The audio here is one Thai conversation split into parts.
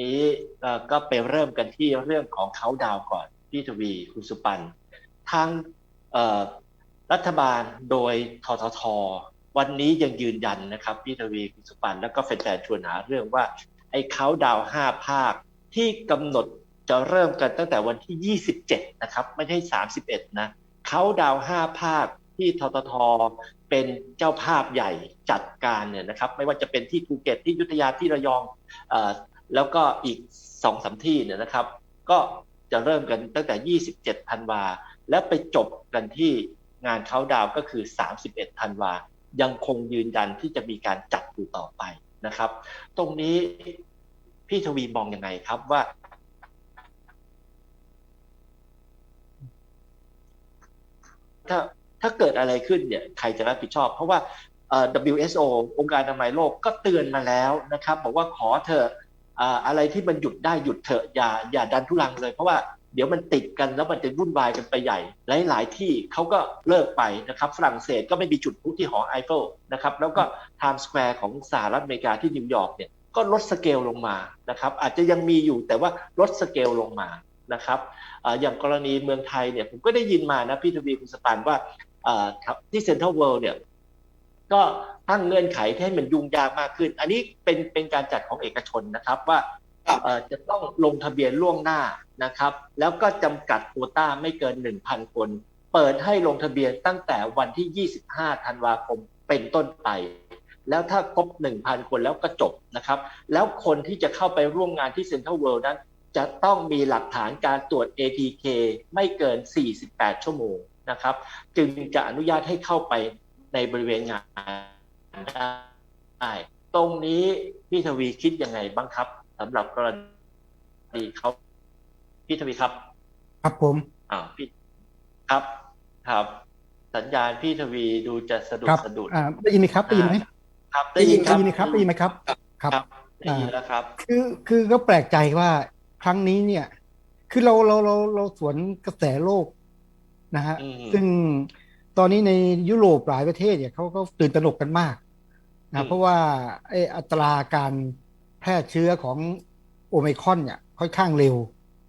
นี้ก็ไปเริ่มกันที่เรื่องของเขาดาวก่อนพี่ทวีคุณสุปันทางรัฐบาลโดยททท วันนี้ยังยืนยันนะครับพี่ทวีคุณสุปันแล้วก็แฟนๆชวนหาเรื่องว่า ไอ้เขาดาวห้าภาคที่กำหนดจะเริ่มกันตั้งแต่วันที่ 27 นะครับ ไม่ใช่ 31 นะเขาดาวห้าภาคที่ทททเป็นเจ้าภาพใหญ่จัดการเนี่ยนะครับ ไม่ว่าจะเป็นที่ภูเก็ตที่ยุทธยาที่ระยองอ แล้วก็อีกสองสามที่เนี่ยนะครับ ก็จะเริ่มกันตั้งแต่ 27ธันวา และไปจบกันที่งานเขาดาวก็คือ 31ธันวา ยังคงยืนยันที่จะมีการจัดอยู่ต่อไปนะครับ ตรงนี้พี่ทวีมองยังไงครับว่า ถ้าถ้าเกิดอะไรขึ้นเนี่ยใครจะรับผิดชอบ เพราะว่า WHO องค์การอนามัยโลกก็เตือนมาแล้วนะครับ บอกว่าขอเถอะ อะไรที่มันหยุดได้หยุดเถอะอย่าอย่าดันทุลังเลยเพราะว่าเดี๋ยวมันติดกันแล้วมันจะวุ่นวายกันไปใหญ่ หลาย ๆ ที่เขาก็เลิกไปนะครับฝรั่งเศสก็ไม่มีจุดพลุที่หอไอเฟลนะครับแล้วก็ไทม์สแควร์ของสหรัฐอเมริกาที่นิวยอร์กเนี่ยก็ลดสเกลลงมานะครับอาจจะยังมีอยู่แต่ว่าลดสเกลลงมานะครับออย่างกรณีเมืองไทยเนี่ยผมก็ได้ยินมานะพี่ทวีคุณสปันว่าที่เซ็นทรัลเวิลด์เนี่ย ก็ตั้งเงื่อนไขที่ให้มันยุ่งยากมากขึ้น อันนี้เป็นเป็นการจัดของเอกชนนะครับว่าครับเอ่อจะต้องลงทะเบียนล่วงหน้านะครับ แล้วก็จำกัดโควต้าไม่เกิน 1,000 คน เปิดให้ลงทะเบียนตั้งแต่วันที่ 25 ธันวาคมเป็นต้นไป แล้วถ้าครบ 1,000 คนแล้วก็จบนะครับ แล้วคนที่จะเข้าไปร่วมงานที่เซ็นทรัลเวิลด์นั้น จะต้องมีหลักฐานการตรวจ ATK ไม่เกิน 48 ชั่วโมงนะครับ จึงจะอนุญาตให้เข้าไป ในบริเวณงานได้ตรงนี้พี่ทวีคิดยังไงบ้างครับสำหรับกรณีเขาพี่ทวีครับ ครับผมอ้าวพี่ครับครับ สัญญาณพี่ทวีดูจะสะดุดครับสะดุดอ่าได้ยินไหมครับได้ยินไหมครับได้ยินครับได้ยินไหมครับได้ยินไหมครับครับครับได้ยินแล้วครับ คือคือก็แปลกใจว่าครั้งนี้เนี่ย คือเราเราเราเราสวนกระแสโลกนะฮะอืมซึ่ง ตอนนี้ในยุโรปหลายประเทศเนี่ยเขาก็ตื่นตระหนกกันมากอืนะมเพราะว่าไอ้อัตราการแพร่เชื้อของโอไมครอนเนี่ยค่อนข้างเร็ว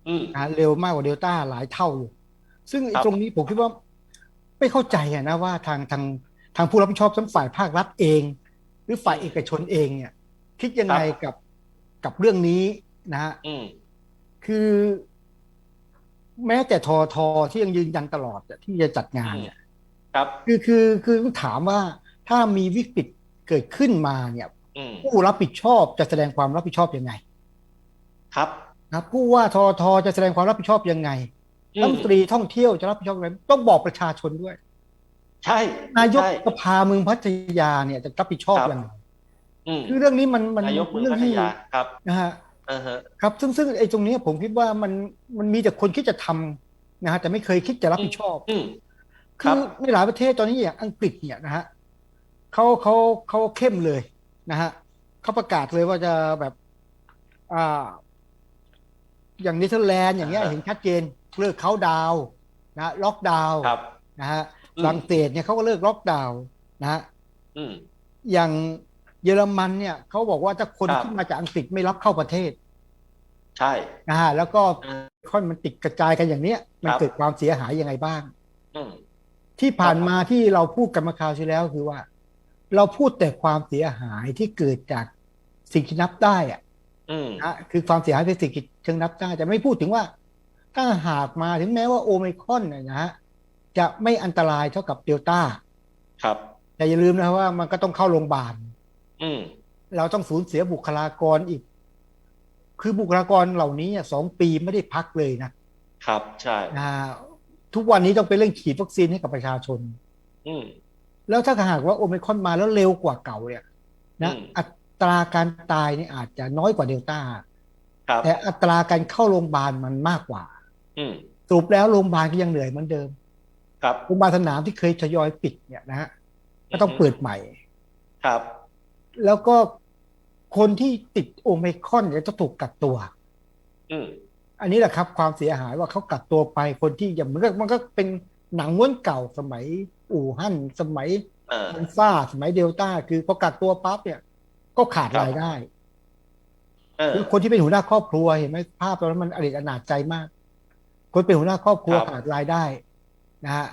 อืมนะเร็วมากกว่าเดลต้าหลายเท่าอยู่ซึ่งไอ้ครับตรงนี้ผมคิดว่าไม่เข้าใจอะนะว่าทางทางทางผู้รับผิดชอบทั้งฝ่ายภาครัฐเอง หรือฝ่ายเอกชนเองเนี่ย คิดยังไงกับกับเรื่องนี้นะฮะอืมคือ แม้แต่ทอทอที่ยังยืนยันตลอดอะที่จะจัดงานเนี่ย ครับ คือคือคือต้องถามว่าถ้ามีวิกฤตเกิดขึ้นมาเนี่ยอืมผู้รับผิดชอบจะแสดงความรับผิดชอบยังไง ครับนะผู้ว่าทอทอจะแสดงความรับผิดชอบยังไงอืมรัฐมนตรีท่องเที่ยวจะรับผิดชอบยังไงต้องบอกประชาชนด้วย ใช่นายกใช่สภาเมืองพัทยาเนี่ยจะรับผิดชอบครับยังไงอืมคือเรื่องนี้มันมันนายกเมืองเรื่พัทที่ยาครับนะฮะอือฮะครับ ซึ่งซึ่งไอ้ตรงเนี้ยผมคิดว่ามันมันมีแต่คนคิดจะทำนะฮะแต่ไม่เคยคิดจะรับผิดชอบอืม คคืรับอในหลายประเทศตอนนี้อย่างอังกฤษเนี่ยนะฮะเขาเขาเขาเข้มเลยนะฮะเขาประกาศเลยว่าจะแบบอ่าอย่างเนเธอร์แลนด์อย่างเงี้ยอ่าฮะเห็นชัดเจนเลิกเขาน์ดาวน์นะล็อกดาวน์ครับนะฮะอืมฝรั่งเศสเนี่ยเขาก็เลิกล็อกดาวน์นะฮะอืมอย่างเยอรมันเนี่ยเขาบอกว่าถ้าคนครับที่มาจากอังกฤษไม่รับเข้าประเทศ ใช่นะฮะแล้วก็อืมค่อนมันติดกระจายกันอย่างเนี้ย มันครับเกิดความเสียหายยังไงบ้างอืม ที่ผ่านครับมาที่เราพูดกันมาคราวที่แล้วคือว่า เราพูดแต่ความเสียหายที่เกิดจากสิ่งที่นับได้อะอืมนะคือความเสียหายเป็นสิ่งที่เชิงนับได้แต่ไม่พูดถึงว่า ถ้าหากมาถึงแม้ว่าโอไมครอนเนี่ยนะฮะจะไม่อันตรายเท่ากับเดลต้าครับ แต่อย่าลืมนะว่ามันก็ต้องเข้าโรงพยาบาลอืมเราต้องสูญเสียบุคลากรอีก คือบุคลากรเหล่านี้อะสองปีไม่ได้พักเลยนะครับ ใช่นะ ทุกวันนี้ต้องไปเร่งฉีดวัคซีนให้กับประชาชน อืมแล้วถ้าหากว่าโอไมครอนมาแล้วเร็วกว่าเก่าเนี่ย นะอืมอัตราการตายนี่อาจจะน้อยกว่าเดลต้าครับแต่อัตราการเข้าโรงพยาบาลมันมากกว่าอืมสรุปแล้วโรงพยาบาลก็ยังเหนื่อยเหมือนเดิม ครับโรงพยาบาลสนามที่เคยทยอยปิดเนี่ยนะฮะก็ต้องเปิดใหม่ ครับ แล้วก็คนที่ติดโอไมครอนเนี่ยจะถูกกักตัว อืม อันนี้แหละครับความเสียหายว่าเขากักตัวไปคนที่อย่างมันก็มันก็เป็นหนังม้วนเก่าสมัยอู่ฮั่นสมัยเอออัลฟาสมัยเดลต้า คือพอกักตัวปั๊บเนี่ย ก็ขาดครับรายได้เอเออคือคนที่เป็นหัวหน้าครอบครัวเห็นไหมภาพตอนนั้นมันอริอนาจใจมาก คนเป็นหัวหน้าครอบครัวครับขาดรายได้นะฮะ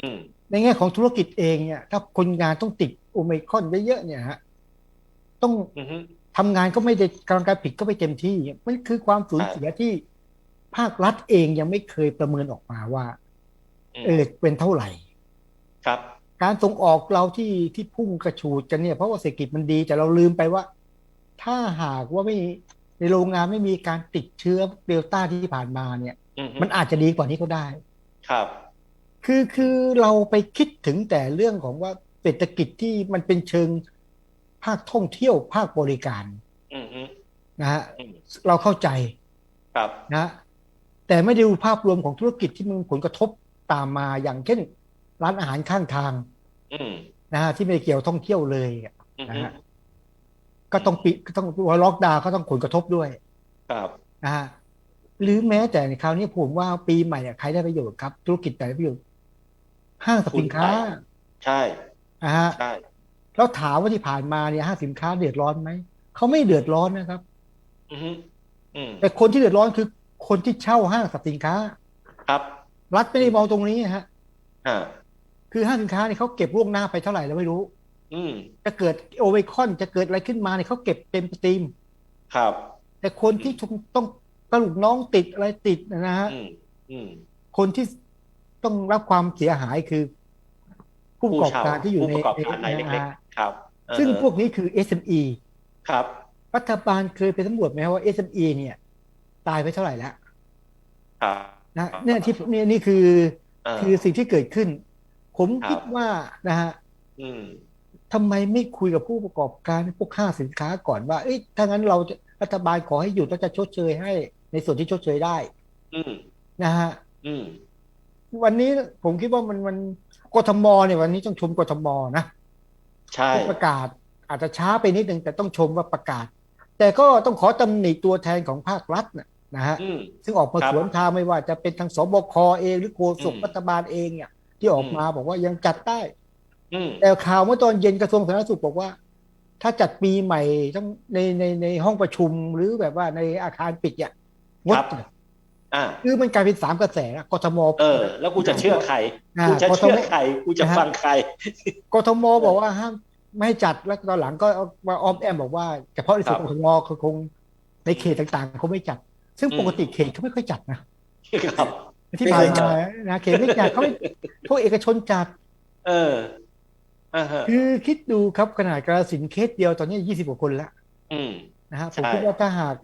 อืมในแง่ของธุรกิจเองเนี่ย ถ้าคนงานต้องติดโอไมครอนเยอะๆเนี่ยฮะ ต้องอือฮึ ทำงานก็ไม่ได้กำลังการผิดก็ไม่เต็มที่มันคือความสูญใช่เสียที่ภาครัฐเองยังไม่เคยประเมินออกมาว่ามเออเป็นเท่าไหร่ ครับ การส่งออกเราที่ที่พุ่งกระฉูดกันเนี่ยเพราะว่าเศรษฐกิจมันดี แต่เราลืมไปว่า ถ้าหากว่าไม่ในโรงงานไม่มีการติดเชื้อเดลต้าที่ผ่านมาเนี่ยอือฮึมันอาจจะดีกว่านี้ก็ได้ ครับ คือคือเราไปคิดถึงแต่เรื่องของว่าเศรษฐกิจที่มันเป็นเชิง ภาคท่องเที่ยวภาคบริการอือฮึนะฮะอืมเราเข้าใจครับนะแต่ไม่ได้ดูภาพรวมของธุรกิจที่มันผลกระทบตามมาอย่างเช่น ร้านอาหารข้างทางอืมนะฮะที่ไม่ได้เกี่ยวท่องเที่ยวเลยอะอือนะฮึฮะก็ต้องปิดก็ต้องว่าล็อกดาวน์ก็ต้องผลกระทบด้วย ครับนะฮะหรือแม้แต่ในคราวนี้ผมว่าปีใหม่อะใครได้ประโยชน์ครับ ธุรกิจไหนได้ประโยชน์ห้างสรรพสินค้า ใช่นะฮะใช่ แล้วถามว่าที่ผ่านมาเนี่ยห้างสินค้าเดือดร้อนไหมเขาไม่เดือดร้อนนะครับอือฮึอืมแต่คนที่เดือดร้อนคือคนที่เช่าห้างสรรพสินค้า ครับ รัฐไม่ได้มองตรงนี้ฮะอ่าคือห้างสินค้าเนี่ยเขาเก็บล่วงหน้าไปเท่าไหร่เราไม่รู้ อืมจะเกิดโอไมครอนจะเกิดอะไรขึ้นมาเนี่ยเขาเก็บเต็มสตรีม ครับ แต่คนที่ต้องกระลูกน้องติดอะไรติดนะฮะอืมอืมคนที่ต้องรับความเสียหายคือ ผู้ประกอบเช่การที่อยู่ผู้ในประกอบการรายเล็กนะฮะๆ ครับเออซึ่งพวกนี้คือ SME ครับรัฐบาลเคยไปสำรวจไหมว่า SME เนี่ย ตายไปเท่าไหร่แล้วครับนะเนี่ยที่เนี่ยนี่คือเออคือสิ่งที่เกิดขึ้น ผมครับคิดว่านะฮะอืมทำไมไม่คุยกับผู้ประกอบการพวกห้างสินค้าก่อนว่าเอ้ยถ้างั้นเราจะรัฐบาลขอให้หยุดแล้วจะชดเชยให้ ในส่วนที่ชดเชยได้อืมนะฮะอืมวันนี้ผมคิดว่ามันมันกทมเนี่ยวันนี้ต้องชมกทมนะ ใช่ที่ประกาศอาจจะช้าไปนิดนึงแต่ต้องชมว่าประกาศ แต่ก็ต้องขอตำหนิตัวแทนของภาครัฐนะนะฮะอืมซึ่งออกมาครับสวนทางไม่ว่าจะเป็นทางสบคเองหรือโฆษกอืมรัฐบาลเองเนี่ย ที่ออกมาบอกว่ายังจัดได้อืมแต่ข่าวเมื่อตอนเย็นกระทรวงสาธารณสุขบอกว่า ถ้าจัดปีใหม่ทั้งในในในห้องประชุมหรือแบบว่าในอาคารปิดเนี่ยงด ครับอ่าคือมันกลายเป็นสามกระแสนะกทมเออ แล้วกูจะเชื่อใครอ่ากูจะกทเชื่อมใครกูจะนะฮะฟังใครกทมบอกว่าห้ามไม่ให้จัดแล้วตอนหลังก็เอามาอ้อมแอมบอกว่าเฉพาะในส่วนครับกทมเขาคงในเขตต่างๆเขาไม่จัด ซึ่งอืมปกติเขตเขาไม่ค่อยจัดนะครับที่ไม่ผ่าเคนยจัมาดนะเขตไม่จัดเขาไม่พวกเอกชนจัด เอออ่าฮะคือคิดดูครับขนาดกระสินธุ์เคสเดียวตอนนี้ยี่สิบกว่าคนแล้วอืมนะฮะผมใช่คิดว่าถ้าหาก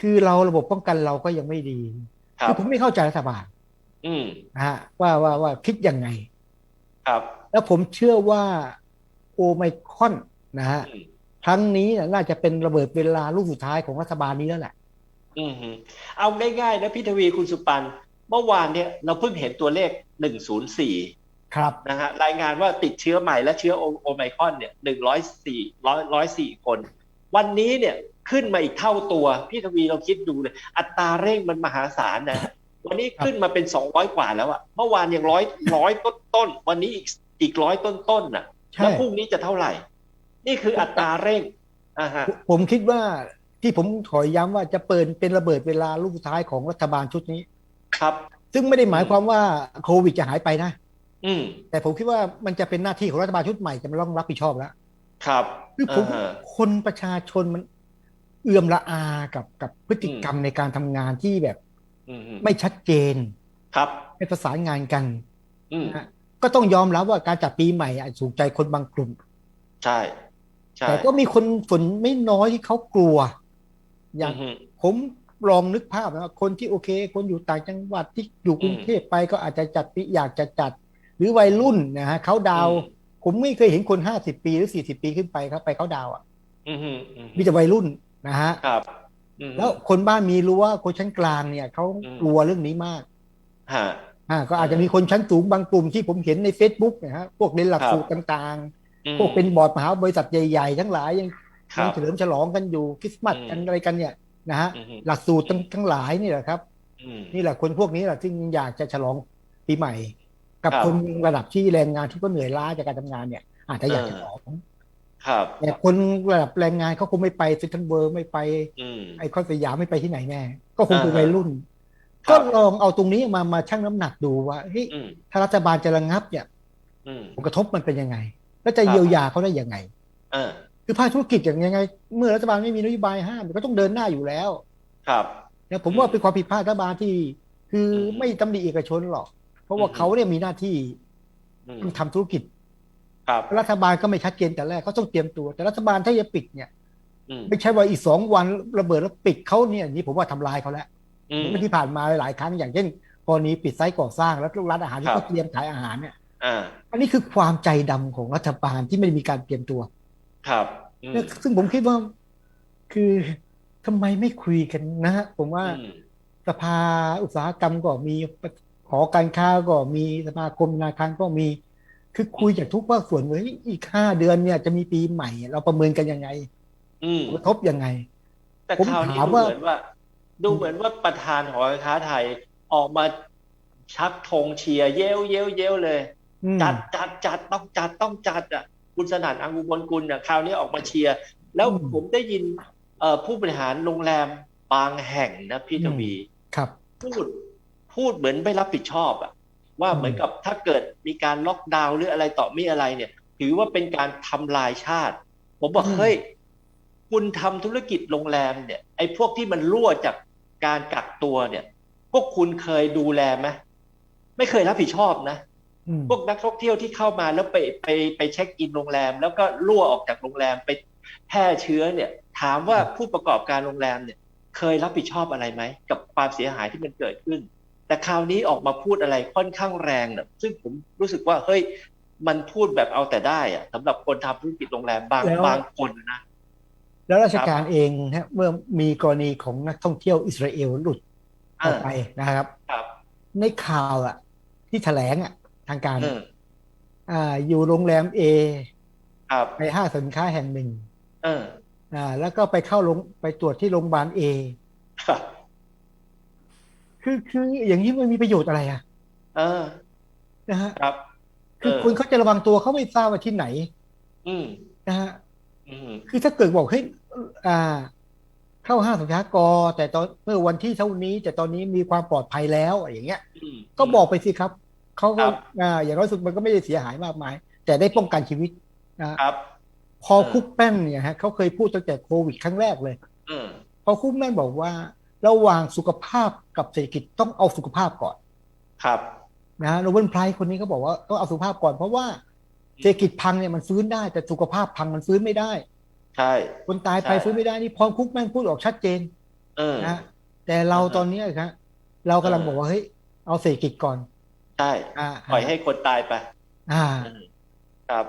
คือเราระบบป้องกันเราก็ยังไม่ดีครัคือบผมไม่เข้าใจรัฐบาลอืมนะฮะว่าว่าว่าคิดยังไง ครับ แล้วผมเชื่อว่าโอไมครอนนะฮะอืมครั้งนี้น่ะน่าจะเป็นระเบิดเวลาลูกสุดท้ายของรัฐบาลนี้แล้วแหละอืมฮึเอาง่ายๆนะพี่ทวีคุณสุปันเมื่อวานเนี่ยเราเพิ่งเห็นตัวเลข104ครับนะฮะรายงานว่าติดเชื้อใหม่และเชื้อโอโอไมครอนเนี่ย104 100 104คน วันนี้เนี่ย ขึ้นมาอีกเท่าตัว พี่ทวีเราคิดดูเลยอัตราเร่งมันมหาศาลนะวันนี้ขึ้นมาเป็น200กว่าแล้วอะเมื่อวานยังร้อยร้อยต้นต้นๆวันนี้อีกอีกร้อยต้นต้นๆน่ะใช่แล้วพรุ่งนี้จะเท่าไหร่ นี่คืออัตราเร่งอ่าฮะผมคิดว่าที่ผมขอย้ำว่าจะเปิดเป็นระเบิดเวลาลูกสุดท้ายของรัฐบาลชุดนี้ ครับ ซึ่งไม่ได้หมายความว่าโควิดจะหายไปนะ อืมแต่ผมคิดว่ามันจะเป็นหน้าที่ของรัฐบาลชุดใหม่จะมาต้องรับผิดชอบแล้ว ครับคือผมอ่าฮะคนประชาชนมัน เอื่อมละอากับกับพฤติกรรมในการทำงานที่แบบอืมฮึไม่ชัดเจน ครับไม่ประสานงานกันอืมนะฮะก็ต้องยอมรับว่าการจัดปีใหม่อาจถูกใจคนบางกลุ่มใช่ใช่แต่ก็มีคนส่วนไม่น้อยที่เขากลัว อย่างอืมฮึผมลองนึกภาพนะว่าคนที่โอเค คนอยู่ต่างจังหวัดที่อยู่กรุงเทพไปก็อาจจะจัดปีอยากจะจัด หรือวัยรุ่นนะฮะเขาดาวน์อืมผมไม่เคยเห็นคนห้าสิบปีหรือสี่สิบปีขึ้นไปครับไปเขาดาวน์อะอืมฮึอืมฮึมีแต่วัยรุ่น นะฮะครับอืมฮึแล้วคนบ้านมีรั้วคนชั้นกลางเนี่ยเขาอืมกลัวเรื่องนี้มากฮะอ่าก็อาจจะมีคนชั้นสูงบางกลุ่มที่ผมเห็นใน Facebook นะฮะพวกเรียนหลักครับสูตรต่างอืมๆพวกเป็นบอร์ดมหาบริษัทใหญ่ ๆ ทั้งหลายยังครัยังบเฉลิมฉลองกันอยู่คริสต์มาสอืมกันอะไรกันเนี่ยนะฮะอืมฮึหลักสูตรทั้งทั้งหลายนี่แหละครับอืมนี่แหละคนพวกนี้แหละที่อยากจะฉลองปีใหม่ กับครับคนระดับที่แรงงานที่ก็เหนื่อยล้าจากการทำงานเนี่ย อาจจะอยากเออฉลอง ครับ แต่คนระดับแรงงานเขาคงไม่ไปเซ็นทรัลเวิร์ไม่ไปอืมไอคอนสยามไม่ไปที่ไหนแน่ ก็คงเป็นอ่าฮะวัยรุ่นครับก็ลองเอาตรงนี้มามาชั่งน้ำหนักดูว่าเฮ้ยอืมถ้ารัฐบาลจะระงับเนี่ยอืมผลกระทบมันเป็นยังไง แล้วจะครับเยียวยาเขาได้ยังไงเออคือภาคธุรกิจอย่างยังไง เมื่อรัฐบาลไม่มีนโยบายห้ามมันก็ต้องเดินหน้าอยู่แล้ว ครับนะผมอืมว่าเป็นความผิดพลาดรัฐบาลที่ คืออมไม่ตำหนิเอกชนหรอก เพราะว่าอืมเขาเนี่ยมีหน้าที่อืมต้องทำธุรกิจค รับรัฐบาลก็ไม่ชัดเจนแต่แรกเขาต้องเตรียมตัว แต่รัฐบาลถ้าจะปิดเนี่ยอืมไม่ใช่ว่าอีกสองวันระเบิดแล้วปิดเขาเนี่ยอันนี้ผมว่าทำลายเขาแล้วอืมเหมือนที่ผ่านมาหลายครั้งอย่างเช่นกรณีปิดไซต์ก่อสร้างแล้วร้านอาหารที่ครับเขาเตรียมขายอาหารเนี่ยอ่าอันนี้คือความใจดำของรัฐบาลที่ไม่ได้มีการเตรียมตัว ครับอืมเนี่ยซึ่งผมคิดว่าคือทำไมไม่คุยกันนะฮะผมว่าอืมสภาอุตสาหกรรมก็มีหอการค้าก็มีสมาคมธนาคารก็มี คือคุยจากทุกภาคส่วนเลยอีกห้าเดือนเนี่ยจะมีปีใหม่ เราประเมินกันยังไงอืมผลกระทบยังไง แต่ผมคราวนี้ถามดูว่าเหมือนว่า ดูเหมือนว่าประธานหอการค้าไทยออกมาชักธงเชียร์เย้วเย้วเย้วเลยอืมจัดจัดจัดต้องจัดต้องจัดอะคุณสนั่นอังกุบลกุลอะคราวนี้ออกมาเชียร์แล้วอืมผมได้ยินเอ่อผู้บริหารโรงแรมบางแห่งนะพี่อืมทวีครับ พูดพูดเหมือนไม่รับผิดชอบอะ ว่าอืมเหมือนกับถ้าเกิดมีการล็อกดาวน์หรืออะไรต่อมีอะไรเนี่ย ถือว่าเป็นการทำลายชาติ ผมบอกเฮ้ยคุณทำธุรกิจโรงแรมเนี่ยไอ้พวกที่มันรั่วจากการกักตัวเนี่ย พวกคุณเคยดูแลไหมไม่เคยรับผิดชอบนะอืมพวกนักท่องเที่ยวที่เข้ามาแล้วไปไปไปเช็คอินโรงแรม แล้วก็รั่วออกจากโรงแรมไปแพร่เชื้อเนี่ย ถามว่าผู้ประกอบการโรงแรมเนี่ย เคยรับผิดชอบอะไรไหม กับความเสียหายที่มันเกิดขึ้น แต่คราวนี้ออกมาพูดอะไรค่อนข้างแรงเนี่ยซึ่งผมรู้สึกว่าเฮ้ยมันพูดแบบเอาแต่ได้อะสำหรับคนทำธุรกิจโรงแรมบางแล้วบางคนนะ แล้วราชการเองฮะเมื่อมีกรณีของนักท่องเที่ยวอิสราเอลหลุดออกไปนะครับครับในข่าวอะ ที่แถลงอะ ทางการเอออ่า อยู่โรงแรมเอครับในห้างสินค้าแห่งหนึ่งเอออ่าแล้วก็ไปเข้าโรงไปตรวจที่โรงพยาบาลเอ ครับคือคืออย่างนี้มันมีประโยชน์อะไรอะ เออ นะฮะครับ คือเออคนเขาจะระวังตัวเขาไม่ทราบว่าที่ไหน อืมนะฮะอืมคือถ้าเกิดบอกเฮ้ยอ่า เข้าห้างสินค้ากอแต่ตอนเมื่อวันที่เท่านี้ แต่ตอนนี้มีความปลอดภัยแล้วอย่างเงี้ยอืมก็บอกไปสิครับเขาก็ครับอ่า อย่างน้อยสุดมันก็ไม่ได้เสียหายมากมาย แต่ได้ป้องกันชีวิตนะฮะครับพอเออคุกแป้นเนี่ยฮะเขาเคยพูดตั้งแต่โควิดครั้งแรกเลยเออพอคุกแป้นบอกว่า ระหว่างสุขภาพกับเศรษฐกิจต้องเอาสุขภาพก่อน ครับนะฮะโรเบิร์ตไพรส์คนนี้เขาบอกว่าต้องเอาสุขภาพก่อนเพราะว่าเศรษฐกิจพังเนี่ยมันฟื้นได้ แต่สุขภาพพังมันฟื้นไม่ได้ ใช่ คนตายไปใช่ฟื้นไม่ได้นี่พอคุกแม่นพูดออกชัดเจนเออนะฮะแต่เราอ่าฮะตอนเนี้ยครับเรากำลังเออบอกว่าเฮ้ยเอาเศรษฐกิจก่อน ใช่อ่าปล่อยให้คนตายไป อ่าอืมครับ